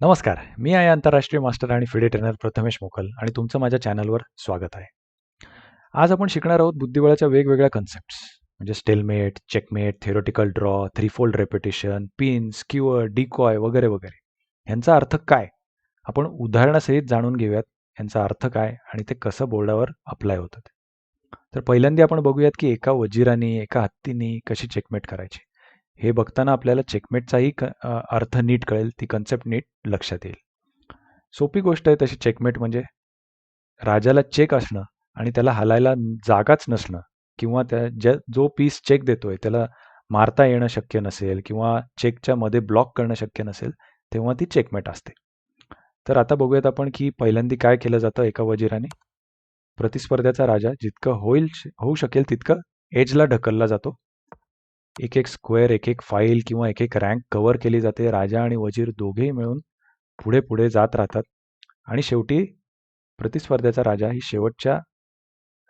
नमस्कार. मी आहे आंतरराष्ट्रीय मास्टर आणि फिडे ट्रेनर प्रथमेश मोकल आणि तुमचं माझ्या चॅनलवर स्वागत आहे. आज आपण शिकणार आहोत बुद्धिबळाच्या वेगवेगळ्या कन्सेप्ट्स म्हणजे stalemate checkmate theoretical draw threefold repetition pin skewer decoy वगैरे वगैरे. ह्यांचा अर्थ काय? आपण उदाहरणासहित जाणून घेऊयात ह्यांचा अर्थ काय आणि ते कसं बोर्डावर अप्लाय होतं तर पहिल्यांदा आपण बघूयात की एका वजिराने एका हत्तीने कशी चेकमेट करायची. हे बघताना आपल्याला चेकमेटचाही क अर्थ नीट कळेल ती कन्सेप्ट नीट लक्षात येईल. सोपी गोष्ट आहे तशी चेकमेट म्हणजे राजाला चेक असणं आणि त्याला हलायला जागाच नसणं किंवा त्या ज्या जो पीस चेक देतोय त्याला मारता येणं शक्य नसेल किंवा चेकच्या मध्ये ब्लॉक करणं शक्य नसेल तेव्हा ती चेकमेट असते. तर आता बघूयात आपण की पहिल्यांदा काय केलं जातं एका वजिराने. प्रतिस्पर्ध्याचा राजा जितकं होईल होऊ शकेल तितकं एजला ढकलला जातो. एक एक स्क्वेअर एक एक फाईल किंवा एक एक रँक कव्हर केली जाते. राजा आणि वजीर दोघेही मिळून पुढे पुढे जात राहतात. आणि शेवटी प्रतिस्पर्ध्याचा राजा ही शेवटच्या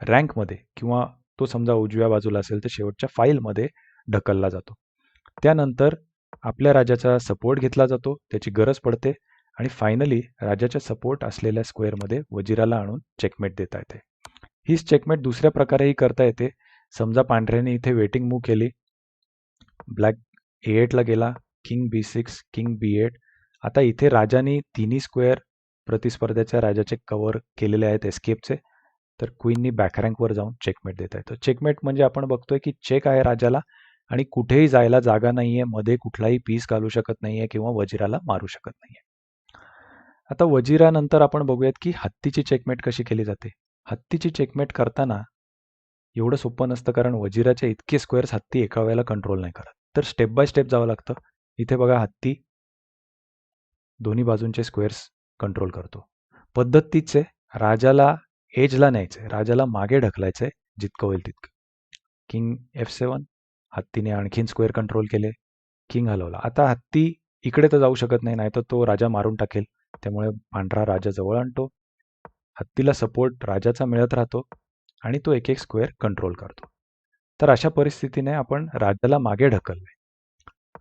रँकमध्ये किंवा तो समजा उजव्या बाजूला असेल तर शेवटच्या फाईलमध्ये ढकलला जातो. त्यानंतर आपल्या राजाचा सपोर्ट घेतला जातो. त्याची गरज पडते आणि फायनली राजाच्या सपोर्ट असलेल्या स्क्वेअरमध्ये वजिराला आणून चेकमेट देता येते. हीच चेकमेट दुसऱ्या प्रकारेही करता येते. समजा पांढऱ्याने इथे वेटिंग मूव केली. ब्लॅक ए एटला गेला king B six king B eight. आता इथे राजाने तिन्ही स्क्वेअर प्रतिस्पर्ध्याच्या राजाचे कव्हर केलेले आहेत एस्केपचे. तर क्वीननी बॅकरँकवर जाऊन चेकमेट देत आहे. तर चेकमेट म्हणजे आपण बघतोय की चेक आहे राजाला आणि कुठेही जायला जागा नाहीये मध्ये कुठलाही पीस घालू शकत नाहीये किंवा वजिराला मारू शकत नाहीये. आता वजिरानंतर आपण बघूयात की हत्तीची चेकमेट कशी केली जाते. हत्तीची चेकमेट करताना एवढं सोपं नसतं कारण वजिराचे इतके स्क्वेअर्स हत्ती एका वेळेला कंट्रोल नाही करत. तर स्टेप बाय स्टेप जावं लागतं. इथे बघा हत्ती दोन्ही बाजूंचे स्क्वेअर्स कंट्रोल करतो. पद्धत तीच आहे. राजाला एजला न्यायचंय. राजाला मागे ढकलायचंय जितकं होईल तितकं. किंग एफ सेवन हत्तीने आणखीन स्क्वेअर कंट्रोल केले. किंग हलवला. आता हत्ती इकडे तर जाऊ शकत नाही नाहीतर तो राजा मारून टाकेल. त्यामुळे पांढरा राजा जवळ आणतो. हत्तीला सपोर्ट राजाचा मिळत राहतो आणि तो एक एक स्क्वेअर कंट्रोल करतो. तर अशा परिस्थितीने आपण राजाला मागे ढकलले.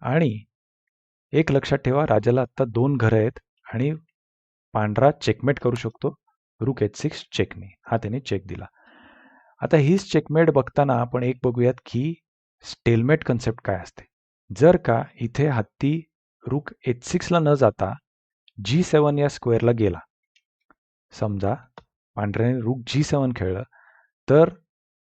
आणि एक लक्षात ठेवा राजाला आत्ता दोन घरं आहेत आणि पांढरा चेकमेट करू शकतो. रुक एच सिक्स चेकने हा त्याने चेक दिला. आता हीच चेकमेट बघताना आपण एक बघूयात की स्टेलमेट कन्सेप्ट काय असते. जर का इथे हत्ती रुक एच सिक्सला न जाता जी सेवन या स्क्वेअरला गेला. समजा पांढऱ्याने रुक जी सेवन खेळलं तर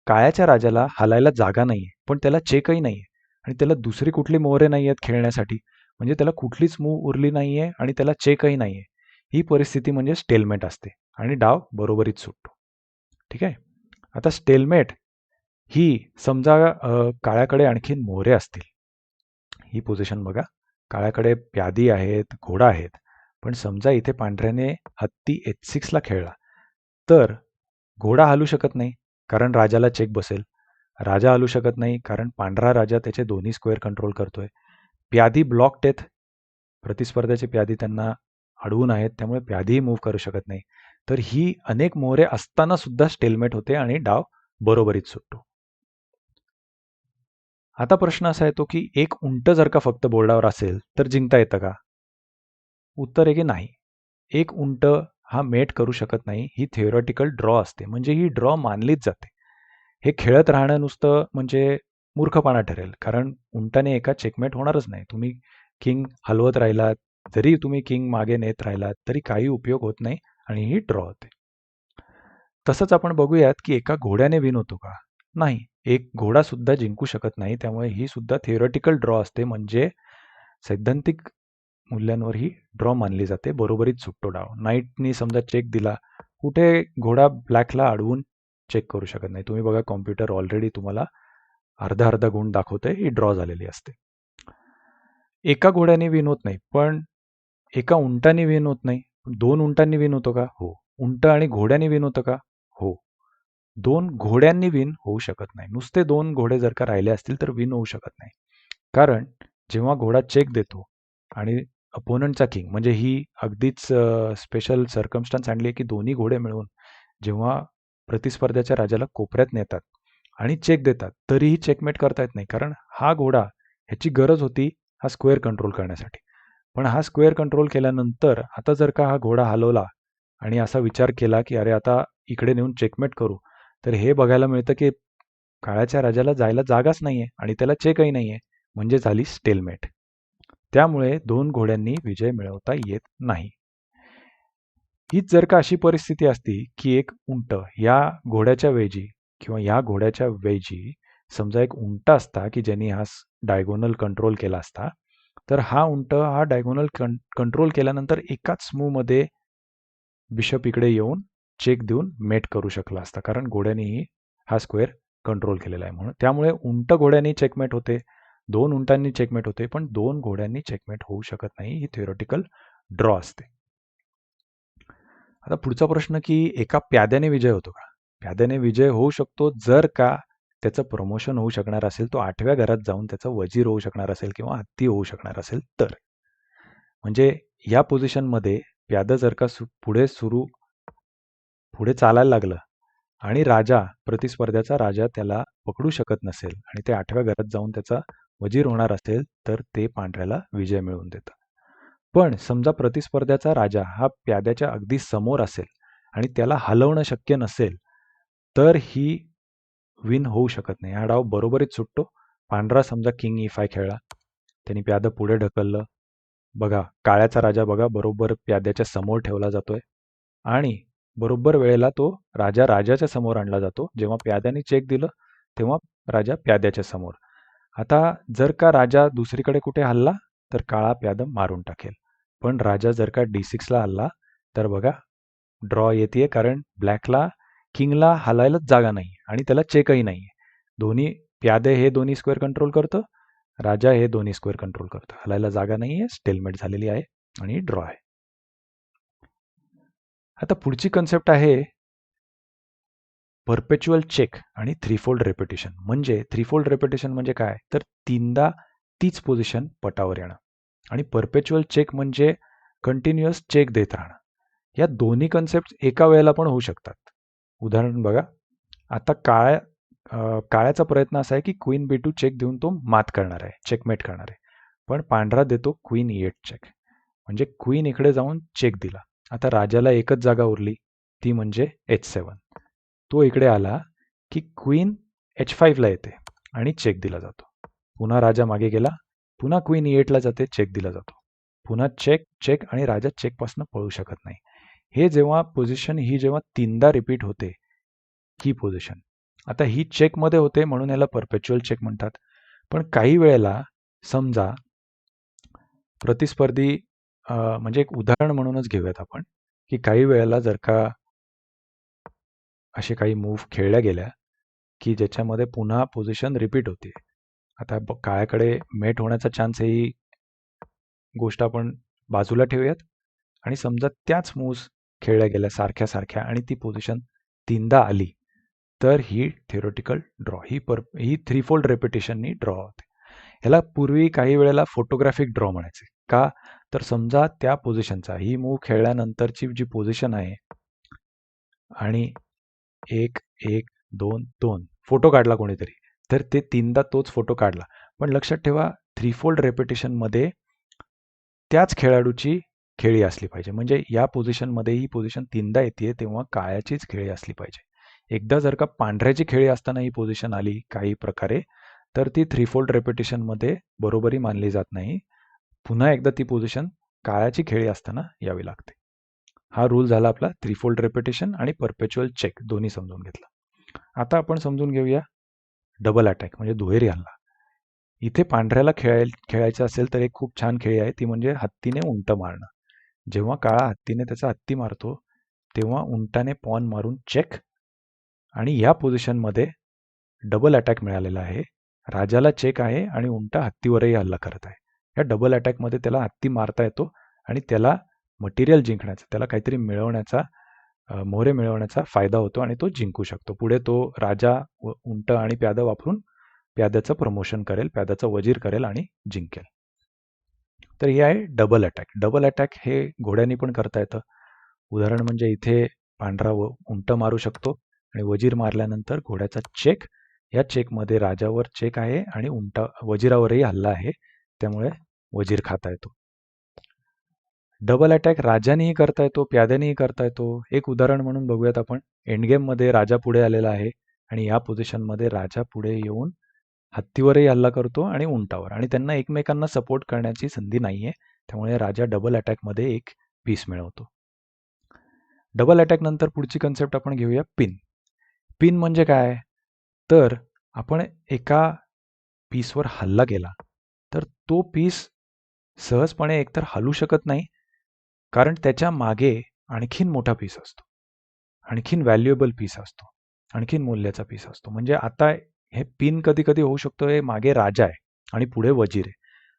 काळ्याच्या राजाला हलायला जागा नाही आहे पण त्याला चेकही नाही आहे आणि त्याला दुसरी कुठली मोहरे नाही आहेत खेळण्यासाठी. म्हणजे त्याला कुठलीच मूव उरली नाही आहे आणि त्याला चेकही नाही आहे ही परिस्थिती म्हणजे स्टेलमेट असते आणि डाव बरोबरीच सुटतो. ठीक आहे? आता स्टेलमेट ही समजा काळ्याकडे आणखीन मोहरे असतील. ही पोझिशन बघा. काळ्याकडे प्यादी आहेत घोडा आहेत. पण समजा इथे पांढऱ्याने हत्ती एच सिक्सला खेळला तर घोडा हलू शकत नाही. कारण राजाला चेक बसेल. राजा हलू शकत नाही कारण पांढरा राजा त्याचे दोन्ही स्क्वेअर कंट्रोल करतोय. प्यादी ब्लॉक टेथ प्रतिस्पर्ध्याचे प्यादी त्यांना अडवून आहेत त्यामुळे प्यादीही मूव्ह करू शकत नाही. तर ही अनेक मोहरे असताना सुद्धा स्टेलमेट होते आणि डाव बरोबरीत सुटतो. आता प्रश्न असा येतो की एक उंट जर का फक्त बोर्डावर असेल तर जिंकता येतं का? उत्तर आहे की नाही. एक उंट हा मेट करू शकत नाही. ही थिओरॉटिकल ड्रॉ असते. म्हणजे ही ड्रॉ मानलीच जाते. हे खेळत राहणं नुसतं म्हणजे मूर्खपणा ठरेल. कारण उंटाने एका चेकमेट होणारच नाही. तुम्ही किंग हलवत राहिलात. जरी तुम्ही किंग मागे नेत राहिलात तरी काही उपयोग होत नाही आणि ही ड्रॉ होते. तसंच आपण बघूयात की एका घोड्याने विन होतो का? नाही. एक घोडा सुद्धा जिंकू शकत नाही. त्यामुळे ही सुद्धा थिओरॉटिकल ड्रॉ असते. म्हणजे सैद्धांतिक मूल्यांवर ही ड्रॉ मानली जाते. बरोबरीच सुटतो डाव. नाईटनी समजा चेक दिला. कुठे घोडा ब्लॅकला अडवून चेक करू शकत नाही. तुम्ही बघा कॉम्प्युटर ऑलरेडी तुम्हाला अर्धा अर्धा गुण दाखवते ही ड्रॉ झालेली असते. एका घोड्याने विन होत नाही. पण एका उंटाने विन होत नाही. दोन उंटांनी विन होतो का? हो. उंट आणि घोड्याने विन होतं का? हो. दोन घोड्यांनी विन होऊ शकत नाही. नुसते दोन घोडे जर का राहिले असतील तर विन होऊ शकत नाही. कारण जेव्हा घोडा चेक देतो आणि अपोनंटचा किंग म्हणजे ही अगदीच स्पेशल सर्कमस्टन्स आणली आहे की दोन्ही घोडे मिळून जेव्हा प्रतिस्पर्ध्याच्या राजाला कोपऱ्यात नेतात आणि चेक देतात तरीही चेकमेट करता येत नाही. कारण हा घोडा ह्याची गरज होती हा स्क्वेअर कंट्रोल करण्यासाठी. पण हा स्क्वेअर कंट्रोल केल्यानंतर आता जर का हा घोडा हलवला आणि असा विचार केला की अरे आता इकडे नेऊन चेकमेट करू तर हे बघायला मिळतं की काळाच्या राजाला जायला जागाच नाही आहे आणि त्याला चेकही नाही आहे म्हणजे झाली स्टेलमेट त्यामुळे दोन घोड्यांनी विजय मिळवता येत नाही. हीच जर का अशी परिस्थिती असती की एक उंट या घोड्याच्या वेजी किंवा या घोड्याच्या वेजी समजा एक उंट असता की ज्यांनी हा डायगोनल कंट्रोल केला असता तर हा उंट हा डायगोनल कंट्रोल केल्यानंतर एकाच स्मूमध्ये बिशप इकडे येऊन चेक देऊन मेट करू शकला असता. कारण घोड्यानेही हा स्क्वेअर कंट्रोल केलेला आहे म्हणून. त्यामुळे उंट घोड्याने चेकमेट होते. दोन उंटांनी चेकमेट होते पण दोन घोड्यांनी चेकमेट होऊ शकत नाही. ही थिओरिटिकल ड्रॉ असते. आता पुढचा प्रश्न की एका प्याद्याने विजय होतो का? प्याद्याने विजय होऊ शकतो जर का त्याचं प्रमोशन होऊ शकणार असेल तो आठव्या घरात जाऊन त्याचा वजीर होऊ शकणार असेल किंवा हत्ती होऊ शकणार असेल तर. म्हणजे या पोझिशनमध्ये प्याद जर का सु पुढे सुरू पुढे चालायला लागलं आणि राजा प्रतिस्पर्ध्याचा राजा त्याला पकडू शकत नसेल आणि ते आठव्या घरात जाऊन त्याचा वजीर होणार असेल तर ते पांढऱ्याला विजय मिळवून देतं. पण समजा प्रतिस्पर्ध्याचा राजा हा प्याद्याच्या अगदी समोर असेल आणि त्याला हलवणं शक्य नसेल तर ही विन होऊ शकत नाही. हा डाव बरोबरीच सुटतो. पांढरा समजा किंग इफाय फाय खेळला. त्यांनी प्यादं पुढे ढकललं. बघा काळ्याचा राजा बघा बरोबर प्याद्याच्या समोर ठेवला जातोय. आणि बरोबर वेळेला तो राजा राजाच्या समोर आणला जातो. जेव्हा प्याद्याने चेक दिलं तेव्हा राजा प्याद्याच्या समोर. आता जर का राजा दुसरीकडे कुठे हल्ला तर काळा प्याद मारून टाकेल. पण राजा जर का डी सिक्सला हल्ला तर बघा ड्रॉ येते कारण ब्लॅकला किंगला हलायलाच जागा नाही आणि त्याला चेकही नाही दोन्ही प्यादे हे दोन्ही स्क्वेअर कंट्रोल करतं राजा हे दोन्ही स्क्वेअर कंट्रोल करतं. हलायला जागा नाही आहे स्टेलमेट झालेली आहे आणि ड्रॉ आहे. आता पुढची कन्सेप्ट आहे परपेच्युअल चेक आणि थ्रीफोल्ड रेपिटेशन म्हणजे थ्रीफोल्ड रेपिटेशन म्हणजे काय? तर तीनदा तीच पोझिशन पटावर येणं. आणि परपेच्युअल चेक म्हणजे कंटिन्युअस चेक देत राहणं. या दोन्ही कन्सेप्ट एका वेळेला पण होऊ शकतात. उदाहरण बघा. आता काळ्या काळ्याचा प्रयत्न असा आहे की क्वीन बी टू चेक देऊन तो मात करणार आहे चेकमेट करणार आहे. पण पांढरा देतो क्वीन एट चेक म्हणजे क्वीन इकडे जाऊन चेक दिला. आता राजाला एकच जागा उरली ती म्हणजे एच सेवन तो इकडे आला की क्वीन एच फाईव्हला येते आणि चेक दिला जातो. पुन्हा राजा मागे गेला पुन्हा क्वीन ई एटला जाते चेक दिला जातो. पुन्हा चेक चेक आणि राजा चेकपासून पळू शकत नाही. हे जेव्हा पोझिशन ही जेव्हा तीनदा रिपीट होते ही पोझिशन आता ही चेकमध्ये होते म्हणून याला परपेच्युअल चेक म्हणतात. पण काही वेळेला समजा प्रतिस्पर्धी म्हणजे एक उदाहरण म्हणूनच घेऊयात आपण की काही वेळेला जर का असे काही मूव्ह खेळल्या गेल्या की ज्याच्यामध्ये पुन्हा पोझिशन रिपीट होते. आता काळ्याकडे मेट होण्याचा चान्स ही गोष्ट आपण बाजूला ठेवूयात. आणि समजा त्याच मूव्स खेळल्या गेल्या सारख्या सारख्या आणि ती पोझिशन तीनदा आली तर ही थिओरिटिकल ड्रॉ ही पर ही थ्री फोल्ड रेपिटेशननी ड्रॉ होते. ह्याला पूर्वी काही वेळेला फोटोग्राफिक ड्रॉ म्हणायचे. का? तर समजा त्या पोझिशनचा ही मूव्ह खेळल्यानंतरची जी पोझिशन आहे आणि एक एक दोन दोन फोटो काढला कोणीतरी तर ते तीनदा तोच फोटो काढला. पण लक्षात ठेवा थ्रीफोल्ड रेपिटेशनमध्ये त्याच खेळाडूची खेळी असली पाहिजे. म्हणजे या पोझिशनमध्ये ही पोझिशन तीनदा येते तेव्हा काळ्याचीच खेळी असली पाहिजे. एकदा जर का पांढऱ्याची खेळी असताना ही पोझिशन आली काही प्रकारे तर ती थ्रीफोल्ड रेपिटेशनमध्ये बरोबरी मानली जात नाही. पुन्हा एकदा ती पोझिशन काळ्याची खेळी असताना यावी लागते. हा रूल झाला आपला थ्रीफोल्ड रेपिटेशन आणि परपेच्युअल चेक दोन्ही समजून घेतलं. आता आपण समजून घेऊया डबल अटॅक म्हणजे दुहेरी हल्ला. इथे पांढऱ्याला खेळाय खेळायचं असेल तर एक खूप छान खेळी आहे ती म्हणजे हत्तीने उंट मारणं. जेव्हा काळा हत्तीने त्याचा हत्ती मारतो तेव्हा उंटाने पॉन मारून चेक आणि या पोझिशनमध्ये डबल अटॅक मिळालेला आहे. राजाला चेक आहे आणि उंटा हत्तीवरही हल्ला करत आहे. या डबल अटॅकमध्ये त्याला हत्ती मारता येतो आणि त्याला मटेरियल जिंकण्याचा त्याला काहीतरी मिळवण्याचा मोहरे मिळवण्याचा फायदा होतो आणि तो जिंकू शकतो. पुढे तो राजा उंट आणि प्यादा वापरून प्याद्याचं प्रमोशन करेल प्याद्याचं वजीर करेल आणि जिंकेल. तर हे आहे डबल अटॅक डबल अटॅक हे घोड्यानी पण करता येतं. उदाहरण म्हणजे इथे पांढरा व उंट मारू शकतो आणि वजीर मारल्यानंतर घोड्याचा चेक या चेकमध्ये राजावर चेक आहे आणि उंटा वजीरावरही हल्ला आहे. त्यामुळे वजीर खाता येतो. डबल अटॅक राजानेही करता येतो प्याद्यानेही करता येतो. एक उदाहरण म्हणून बघूयात आपण. एंडगेममध्ये राजा पुढे आलेला आहे आणि या पोझिशनमध्ये राजा पुढे येऊन हत्तीवरही हल्ला करतो आणि उंटावर. आणि त्यांना एकमेकांना सपोर्ट करण्याची संधी नाही आहे त्यामुळे राजा डबल अटॅकमध्ये एक पीस मिळवतो. डबल अटॅक नंतर पुढची कन्सेप्ट आपण घेऊया पिन पिन म्हणजे काय? तर आपण एका पीसवर हल्ला केला. तर तो पीस सहजपणे एकतर हलू शकत नाही कारण त्याच्यामागे आणखीन मोठा पीस असतो. आणखीन व्हॅल्युएबल पीस असतो. आणखीन मूल्याचा पीस असतो. म्हणजे आता हे पिन कधी कधी होऊ शकतो हे मागे राजा आहे आणि पुढे वजीर आहे.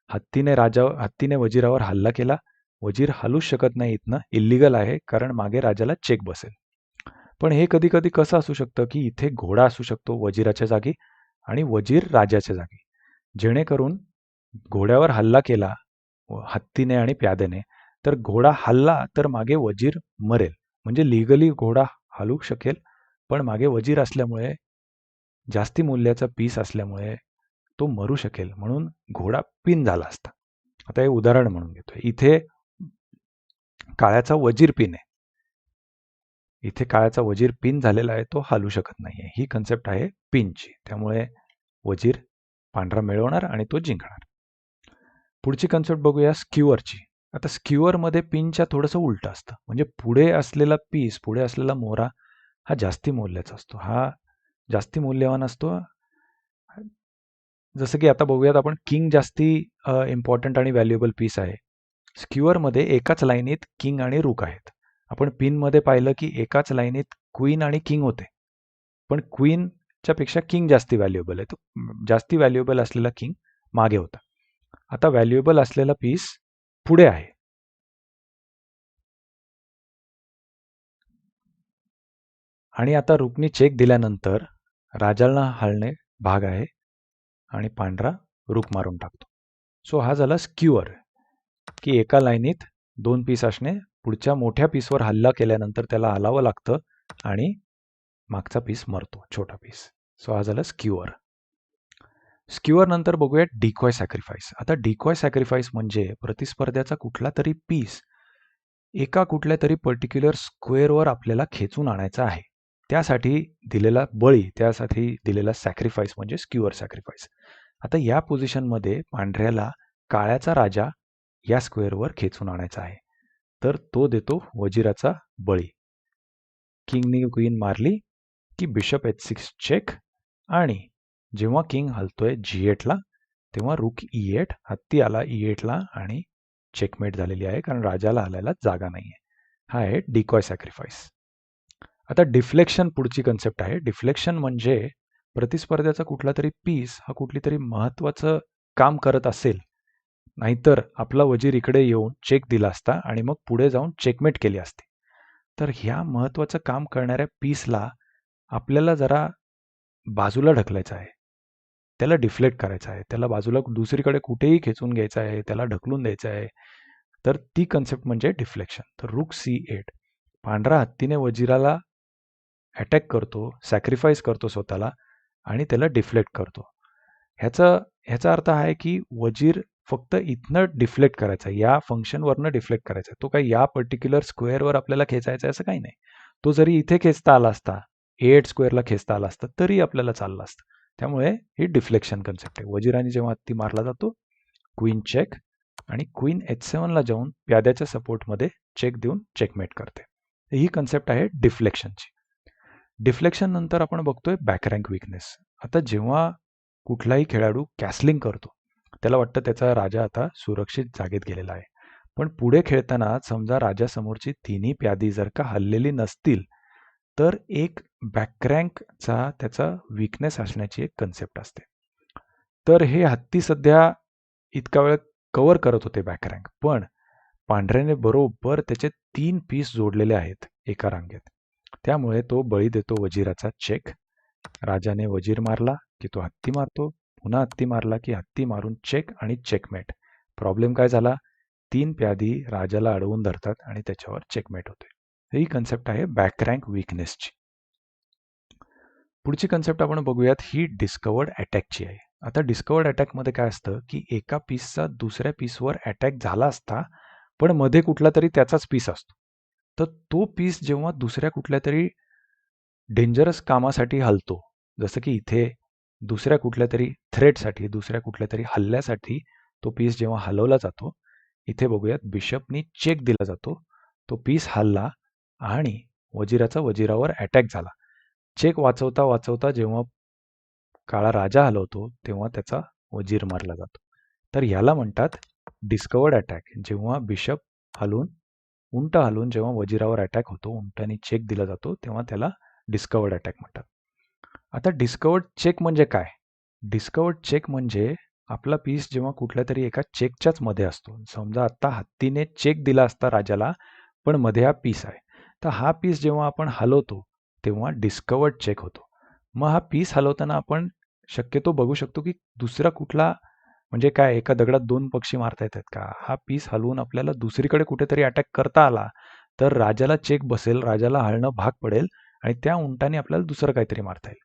हत्तीने राजा हत्तीने वजीरावर हल्ला केला वजीर हलूच शकत नाही इथनं इल्लिगल आहे कारण मागे राजाला चेक बसेल. पण हे कधी कधी कसं असू शकतं की इथे घोडा असू शकतो वजीराच्या जागी आणि वजीर राजाच्या जागी. जेणेकरून घोड्यावर हल्ला केला हत्तीने आणि प्यादेने. तर घोडा हल्ला तर मागे वजीर मरेल. म्हणजे लिगली घोडा हलू शकेल पण मागे वजीर असल्यामुळे जास्ती मूल्याचा पीस असल्यामुळे तो मरू शकेल. म्हणून घोडा पिन झाला असता. आता हे उदाहरण म्हणून घेतोय. इथे काळ्याचा वजीर पिन आहे. इथे काळ्याचा वजीर पिन झालेला आहे तो हालू शकत नाहीये. ही कन्सेप्ट आहे पिनची. त्यामुळे वजीर पांढरा मिळवणार आणि तो जिंकणार. पुढची कन्सेप्ट बघूया स्क्युअरची आता स्क्युअरमध्ये पिनच्या थोडंसं उलटं असतं. म्हणजे पुढे असलेला पीस पुढे असलेला मोहरा हा जास्ती मूल्याचा असतो. हा जास्ती मूल्यवान असतो. जसं की आता बघूयात आपण किंग जास्ती इम्पॉर्टंट आणि व्हॅल्युएबल पीस आहे. स्क्युअरमध्ये एकाच लाईनीत किंग आणि रूक आहेत. आपण पिनमध्ये पाहिलं की एकाच लाईनीत क्वीन आणि किंग होते. पण क्वीनच्या पेक्षा किंग जास्ती व्हॅल्युएबल आहे. तो जास्ती व्हॅल्युएबल असलेला किंग मागे होता. आता व्हॅल्युएबल असलेला पीस पुढे आहे. आणि आता रुक्नी चेक दिल्यानंतर राजाला हलणे भाग आहे आणि पांढरा रुक मारून टाकतो. सो हा झाला स्क्युअर की एका लाईनीत दोन पीस असणे पुढच्या मोठ्या पीसवर हल्ला केल्यानंतर त्याला हलावं लागतं आणि मागचा पीस मरतो छोटा पीस सो हा झाला स्क्युअर स्क्युअर नंतर बघूया डिकॉय सॅक्रिफाईस आता डिकॉय सॅक्रिफाईस म्हणजे प्रतिस्पर्ध्याचा कुठला तरी पीस एका कुठल्या तरी पर्टिक्युलर स्क्वेअरवर आपल्याला खेचून आणायचा आहे. त्यासाठी दिलेला बळी त्यासाठी दिलेला सॅक्रिफाईस म्हणजे स्क्युअर सॅक्रिफाईस आता या पोझिशनमध्ये पांढऱ्याला काळ्याचा राजा या स्क्वेअरवर खेचून आणायचा आहे. तर तो देतो वजिराचा बळी. किंगनी क्वीन मारली की बिशप एच सिक्स चेक आणि जेव्हा किंग हलतोय जी एटला तेव्हा रुक ई एट हत्ती आला ई एटला आणि चेकमेट झालेली आहे कारण राजाला हलायला जागा नाही आहे हा आहे डिकॉय सॅक्रिफाईस आता डिफ्लेक्शन पुढची कन्सेप्ट आहे. डिफ्लेक्शन म्हणजे प्रतिस्पर्ध्याचा कुठला तरी पीस हा कुठली तरी महत्त्वाचं काम करत असेल नाहीतर आपला वजीर इकडे येऊन चेक दिला असता आणि मग पुढे जाऊन चेकमेट केली असती. तर ह्या महत्त्वाचं काम करणाऱ्या पीसला आपल्याला जरा बाजूला ढकलायचं आहे. त्याला डिफ्लेक्ट करायचं आहे. त्याला बाजूला दुसरीकडे कुठेही खेचून घ्यायचं आहे त्याला ढकलून द्यायचं आहे. तर ती कन्सेप्ट म्हणजे डिफ्लेक्शन तर रुक सी एट पांढरा हत्तीने वजिराला अटॅक करतो सॅक्रिफाईस करतो स्वतःला आणि त्याला डिफ्लेक्ट करतो. ह्याचा ह्याचा अर्थ आहे की वजीर फक्त इथनं डिफ्लेक्ट करायचा या फंक्शनवरनं डिफ्लेक्ट करायचा तो काही या पर्टिक्युलर स्क्वेअरवर आपल्याला खेचायचा आहे असं काही नाही. तो जरी इथे खेचता आला असता एट स्क्वेअरला खेचता आला असता तरी आपल्याला चाललं असतं. त्यामुळे ही डिफ्लेक्शन कन्सेप्ट आहे. वजीराने जेव्हा हत्ती मारला जातो क्वीन चेक आणि क्वीन एच सेवनला जाऊन प्याद्याच्या सपोर्टमध्ये चेक देऊन चेकमेट करते. ही कन्सेप्ट आहे डिफ्लेक्शनची डिफ्लेक्शन नंतर आपण बघतोय बॅकरँक विकनेस आता जेव्हा कुठलाही खेळाडू कॅसलिंग करतो त्याला वाटतं त्याचा राजा आता सुरक्षित जागेत गेलेला आहे. पण पुढे खेळताना समजा राजासमोरची तिन्ही प्यादी जर का हल्लेली नसतील तर एक बॅकरँकचा त्याचा विकनेस असण्याची एक कन्सेप्ट असते. तर हे हत्ती सध्या इतका वेळ कवर करत होते बॅकरँक पण पांढऱ्याने बरोबर त्याचे तीन पीस जोडलेले आहेत एका रांगेत. त्यामुळे तो बळी देतो वजीराचा चेक राजाने वजीर मारला की तो हत्ती मारतो पुन्हा हत्ती मारला की हत्ती मारून चेक आणि चेकमेट प्रॉब्लेम काय झाला? तीन प्यादी राजाला अडवून धरतात आणि त्याच्यावर चेकमेट होते. ही कन्सेप्ट आहे बॅकरँक विकनेसची पुढची कन्सेप्ट आपण बघूयात ही डिस्कवर्ड अटॅकची आहे. आता डिस्कवर्ड अटॅकमध्ये काय असतं की एका पीसचा दुसऱ्या पीसवर अटॅक झाला असता पण मध्ये कुठला तरी त्याचाच पीस असतो. तर तो पीस जेव्हा दुसऱ्या कुठल्या तरी डेंजरस कामासाठी हलतो जसं की इथे दुसऱ्या कुठल्या तरी थ्रेटसाठी दुसऱ्या कुठल्या तरी हल्ल्यासाठी तो पीस जेव्हा हलवला जातो इथे बघूयात बिशपनी चेक दिला जातो तो पीस हल्ला आणि वजिराचा वजिरावर अटॅक झाला. चेक वाचवता वाचवता जेव्हा काळा राजा हलवतो तेव्हा त्याचा वजीर मारला जातो. तर ह्याला म्हणतात डिस्कवर्ड अटॅक जेव्हा बिशप हलून उंट हलून जेव्हा वजिरावर अटॅक होतो उंटाने चेक दिला जातो तेव्हा त्याला डिस्कवर्ड अटॅक म्हणतात. आता डिस्कवर्ड चेक म्हणजे काय? डिस्कवर्ड चेक म्हणजे आपला पीस जेव्हा कुठल्या तरी एका चेकच्याच मध्ये असतो. समजा आत्ता हत्तीने चेक दिला असता राजाला पण मध्ये हा पीस आहे. तर हा पीस जेव्हा आपण हलवतो तेव्हा डिस्कवर्ड चेक होतो. मग हा पीस हलवताना आपण शक्यतो बघू शकतो की दुसरा कुठला म्हणजे काय एका दगडात दोन पक्षी मारता येतात का? हा पीस हलवून आपल्याला दुसरीकडे कुठेतरी अटॅक करता आला तर राजाला चेक बसेल राजाला हलणं भाग पडेल आणि त्या उंटाने आपल्याला दुसरं काहीतरी मारता येईल.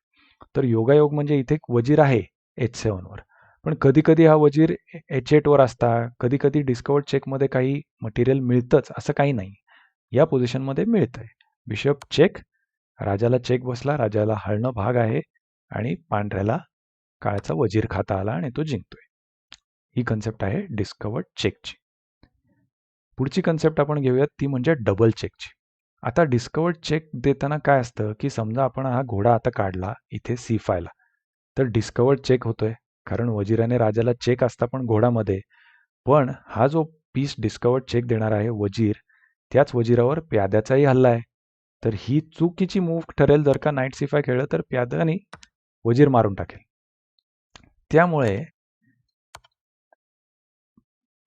तर योगायोग म्हणजे इथे एक वजीर आहे एच सेवनवर पण कधी कधी हा वजीर एच एटवर असता कधी कधी डिस्कवर्ड चेकमध्ये काही मटेरियल मिळतंच असं काही नाही. या पोझिशनमध्ये मिळत आहे बिशप चेक राजाला चेक बसला राजाला हळणं भाग आहे आणि पांढऱ्याला काळाचा वजीर खाता आला आणि तो जिंकतोय. ही कन्सेप्ट आहे डिस्कवर्ड चेकची पुढची कन्सेप्ट आपण घेऊयात ती म्हणजे डबल चेकची आता डिस्कवर्ड चेक देताना काय असतं की समजा आपण हा घोडा आता काढला इथे सी फायला तर डिस्कवर्ड चेक होतोय कारण वजीराने राजाला चेक असता पण घोडामध्ये. पण हा जो पीस डिस्कवर्ड चेक देणार आहे वजीर त्याच वजीरावर प्याद्याचाही हल्ला आहे. तर ही चुकीची मूव्ह ठरेल जर का नाईट सिफाय खेळलं तर प्यादाने वजीर मारून टाकेल. त्यामुळे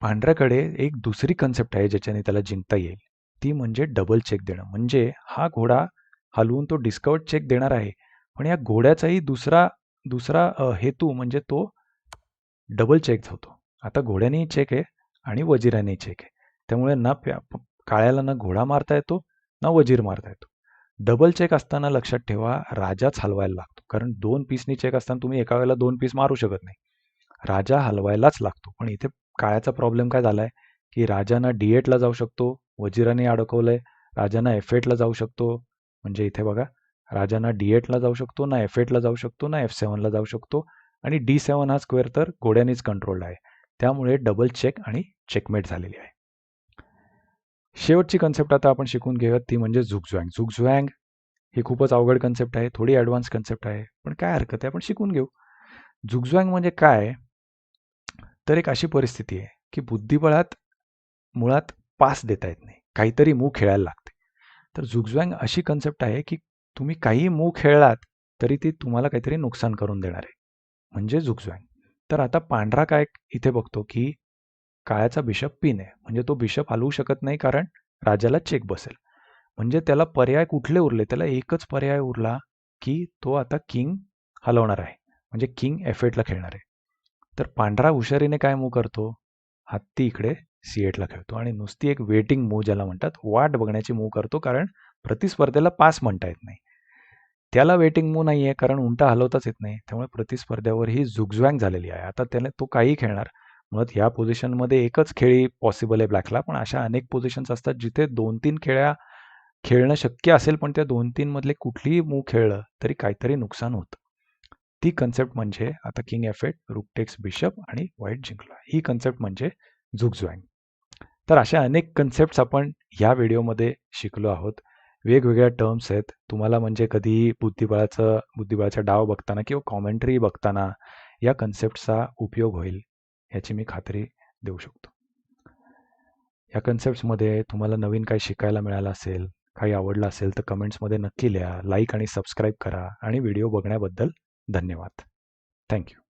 पांढऱ्याकडे एक दुसरी कन्सेप्ट आहे ज्याच्याने त्याला जिंकता येईल. ती म्हणजे डबल चेक देणं. म्हणजे हा घोडा हलवून तो डिस्कवर्ड चेक देणार आहे. पण या घोड्याचाही दुसरा दुसरा हेतू म्हणजे तो डबल चेक होतो. आता घोड्यानेही चेक आहे आणि वजिरानेही चेक आहे. त्यामुळे ना प्या काळ्याला ना घोडा मारता येतो ना वजीर मारता येतो. डबल चेक असताना लक्षात ठेवा राजाच हलवायला लागतो. कारण दोन पीसनी चेक असताना तुम्ही एका वेळेला दोन पीस मारू शकत नाही. राजा हलवायलाच लागतो. पण इथे काळ्याचा प्रॉब्लेम काय झालाय? की राजाना डी एटला जाऊ शकतो वजिराने अडकवलंय राजाना एफ एटला जाऊ शकतो. म्हणजे इथे बघा राजाना डी एटला जाऊ शकतो ना एफ एटला जाऊ शकतो ना एफ सेवनला जाऊ शकतो. आणि डी सेवन हा स्क्वेअर तर घोड्यानेच कंट्रोल्ड आहे. त्यामुळे डबल चेक आणि चेकमेट झालेली आहे. शेवटची कन्सेप्ट आता आपण शिकून घेऊयात ती म्हणजे झुकझुँग झुकझुँग ही खूपच अवघड कन्सेप्ट आहे थोडी ॲडव्हान्स कन्सेप्ट आहे पण काय हरकत आहे आपण शिकून घेऊ. झुकझुँग म्हणजे काय? तर एक अशी परिस्थिती आहे की बुद्धिबळात मुळात पास देता येत नाही. काहीतरी मूव खेळायला लागते. तर झुकझुँग अशी कन्सेप्ट आहे की तुम्ही काही मूव खेळलात तरी ती तुम्हाला काहीतरी नुकसान करून देणार आहे. म्हणजे झुकझुँग तर आता पांढरा काय इथे बघतो की काळ्याचा बिशप पिन आहे म्हणजे तो बिशप हलवू शकत नाही कारण राजाला चेक बसेल. म्हणजे त्याला पर्याय कुठले उरले? त्याला एकच पर्याय उरला की तो आता किंग हलवणार आहे. म्हणजे किंग एफ एटला खेळणार आहे. तर पांढरा हुशारीने काय मूव करतो? हत्ती इकडे सी एटला खेळतो. आणि नुसती एक वेटिंग मूव ज्याला म्हणतात वाट बघण्याची मूव करतो कारण प्रतिस्पर्धेला पास म्हणता येत नाही. त्याला वेटिंग मूव नाही आहे कारण उंटा हलवताच येत नाही. त्यामुळे प्रतिस्पर्ध्यावर ही झुगझुँग झालेली आहे. आता त्याने तो काही खेळणार. मुळात ह्या पोझिशनमध्ये एकच खेळी पॉसिबल आहे ब्लॅकला पण अशा अनेक पोझिशन्स असतात जिथे दोन तीन खेळ्या खेळणं शक्य असेल पण त्या दोन तीन मधले कुठलीही मूव खेळलं तरी काहीतरी नुकसान होतं. ती कन्सेप्ट म्हणजे आता king F eight rook takes bishop आणि व्हाईट जिंकला. ही कन्सेप्ट म्हणजे झुकझुँग तर अशा अनेक कन्सेप्ट आपण ह्या व्हिडिओमध्ये शिकलो आहोत. वेगवेगळ्या टर्म्स आहेत. तुम्हाला म्हणजे कधी बुद्धिबळाचं बुद्धिबळाचा डाव बघताना किंवा कॉमेंट्री बघताना या कन्सेप्टचा उपयोग होईल. ह्याची मी खात्री देऊ शकतो. या कन्सेप्ट्समध्ये तुम्हाला नवीन काही शिकायला मिळालं असेल काही आवडलं असेल तर कमेंट्समध्ये नक्की लिहा लाईक आणि सबस्क्राईब करा आणि व्हिडिओ बघण्याबद्दल धन्यवाद. थँक्यू